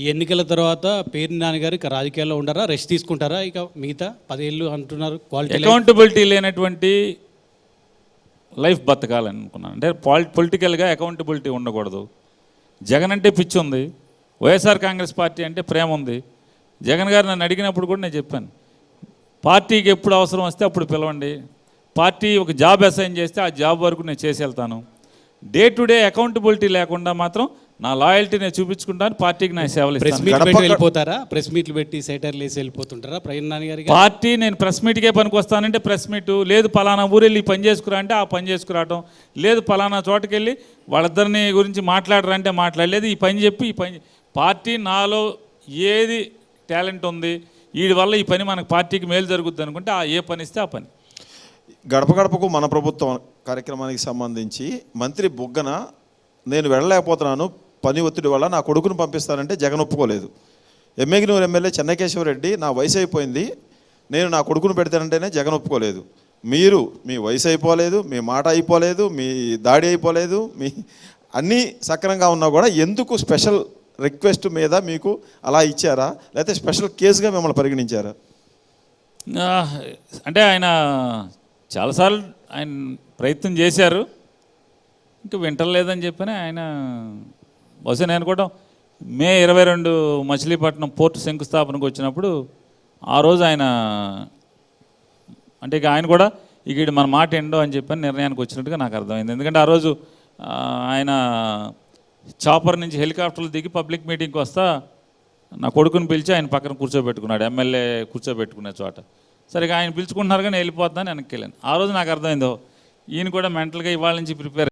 ఈ ఎన్నికల తర్వాత పేరు నాన్నగారు ఇక రాజకీయాల్లో ఉండరా? రెస్ట్ తీసుకుంటారా? ఇక మిగతా పదేళ్ళు అంటున్నారు క్వాలిటీ అకౌంటబిలిటీ లేనటువంటి లైఫ్ బతకాలని అనుకున్నాను అంటే పాలి పొలిటికల్గా అకౌంటబిలిటీ ఉండకూడదు. జగన్ అంటే పిచ్చి ఉంది వైఎస్ఆర్ కాంగ్రెస్ పార్టీ అంటే ప్రేమ ఉంది. జగన్ గారు నన్ను అడిగినప్పుడు కూడా నేను చెప్పాను. పార్టీకి ఎప్పుడు అవసరం వస్తే అప్పుడు పిలవండి. పార్టీ ఒక జాబ్ అసైన్ చేస్తే ఆ జాబ్ వరకు నేను చేసి వెళ్తాను డే టు డే అకౌంటబిలిటీ లేకుండా మాత్రం నా లాయల్టీ నేను చూపించుకుంటాను పార్టీకి నా సేవలు ప్రెస్ మీట్ పెట్టి వెళ్ళిపోతారా? ప్రెస్ మీట్లు పెట్టి సెటర్లు వేసి వెళ్ళిపోతుంటారా? ప్రవీణ్ నాన్నగారి పార్టీ నేను ప్రెస్ మీట్కే పనికి వస్తానంటే ప్రెస్ మీటు లేదు పలానా ఊరు వెళ్ళి ఈ పని చేసుకురా అంటే ఆ పని చేసుకురావటం లేదు పలానా చోటకి వెళ్ళి వాళ్ళిద్దరిని గురించి మాట్లాడరంటే మాట్లాడలేదు ఈ పని చెప్పి ఈ పని పార్టీ నాలో ఏది టాలెంట్ ఉంది వీడి వల్ల ఈ పని మనకు పార్టీకి మేలు జరుగుద్ది అనుకుంటే ఆ ఏ పని ఇస్తే ఆ పని. గడప గడపకు మన ప్రభుత్వం కార్యక్రమానికి సంబంధించి మంత్రి బుగ్గన నేను వెళ్ళలేకపోతున్నాను పని ఒత్తిడి వల్ల నా కొడుకును పంపిస్తానంటే జగన్ ఒప్పుకోలేదు. ఎమ్మెగినూరు ఎమ్మెల్యే చెన్నకేశ్వరరెడ్డి నా వయసు అయిపోయింది నేను నా కొడుకును పెడతానంటేనే జగన్ ఒప్పుకోలేదు. మీరు మీ వయసు అయిపోలేదు మీ మాట అయిపోలేదు మీ దాడి అయిపోలేదు మీ అన్నీ సక్రమంగా ఉన్నా కూడా ఎందుకు స్పెషల్ రిక్వెస్ట్ మీద మీకు అలా ఇచ్చారా? లేకపోతే స్పెషల్ కేసుగా మిమ్మల్ని పరిగణించారా? అంటే ఆయన చాలాసార్లు ఆయన ప్రయత్నం చేశారు. ఇంకా వింటలేదని చెప్పని ఆయన బహుశా నేను కూడా మే ఇరవై రెండు మచిలీపట్నం పోర్టు శంకుస్థాపనకు వచ్చినప్పుడు ఆ రోజు ఆయన అంటే ఇక ఆయన కూడా ఇక మన మాట ఎండో అని చెప్పని నిర్ణయానికి వచ్చినట్టుగా నాకు అర్థమైంది. ఎందుకంటే ఆ రోజు ఆయన చాపర్ నుంచి హెలికాప్టర్లు దిగి పబ్లిక్ మీటింగ్కి వస్తా నా కొడుకుని పిలిచి ఆయన పక్కన కూర్చోబెట్టుకున్నాడు ఎమ్మెల్యే కూర్చోబెట్టుకునే చోట. సరిగా ఆయన పిలుచుకుంటున్నారు కానీ వెళ్ళిపోతుందని వెనక్కి వెళ్ళాను. ఆ రోజు నాకు అర్థమైందో ఈయన కూడా మెంటల్గా ఇవాళ నుంచి ప్రిపేర్